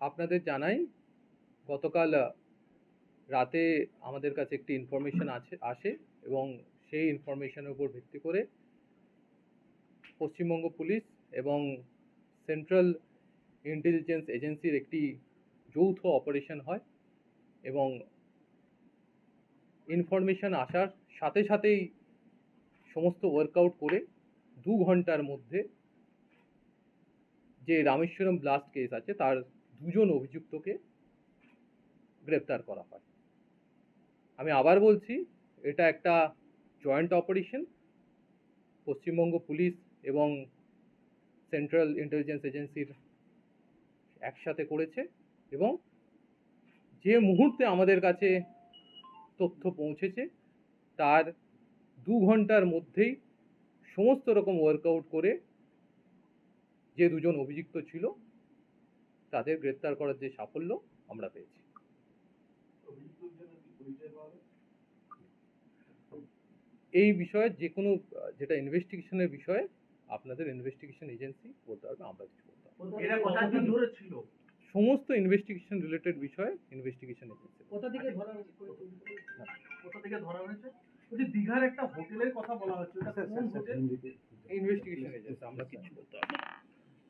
আপনাদের জানাই, গতকাল রাতে আমাদের কাছে একটি ইনফরমেশন আছে, আসে এবং সেই ইনফরমেশনের উপর ভিত্তি করে পশ্চিমবঙ্গ পুলিশ এবং সেন্ট্রাল ইন্টেলিজেন্স এজেন্সির একটি যৌথ অপারেশন হয় এবং ইনফরমেশন আসার সাথে সাথেই সমস্ত ওয়ার্কআউট করে দু ঘণ্টার মধ্যে যে রামেশ্বরম ব্লাস্ট কেস আছে তার দুজন অভিযুক্তকে গ্রেপ্তার করা হয়। আমি আবার বলছি, এটা একটা জয়েন্ট অপারেশন। পশ্চিমবঙ্গ পুলিশ এবং সেন্ট্রাল ইন্টেলিজেন্স এজেন্সির একসাথে করেছে এবং যে মুহূর্তে আমাদের কাছে তথ্য পৌঁছেছে, তার দু ঘণ্টার মধ্যেই সমস্ত রকম ওয়ার্কআউট করে যে দুজন অভিযুক্ত ছিল তাদের গ্রেপ্তার করার যে সাফল্য আমরা পেয়েছি। এই বিষয়ে যে কোনো যেটা ইনভেস্টিগেশনের বিষয়ে আপনাদের ইনভেস্টিগেশন এজেন্সি বলতে পারবে আমরা কিছু বলতে পারব। ছিল? সমস্ত ইনভেস্টিগেশন রিলেটেড বিষয়ে ইনভেস্টিগেশন এজেন্সি কোথা থেকে ধরা হয়েছে? কোথা থেকে ধরা হয়েছে? বলছি দীঘার একটা হোটেলের কথা বলা হচ্ছে। ওটা কোন হোটেল? ইনভেস্টিগেশন এজেন্সি আমরা কিছু।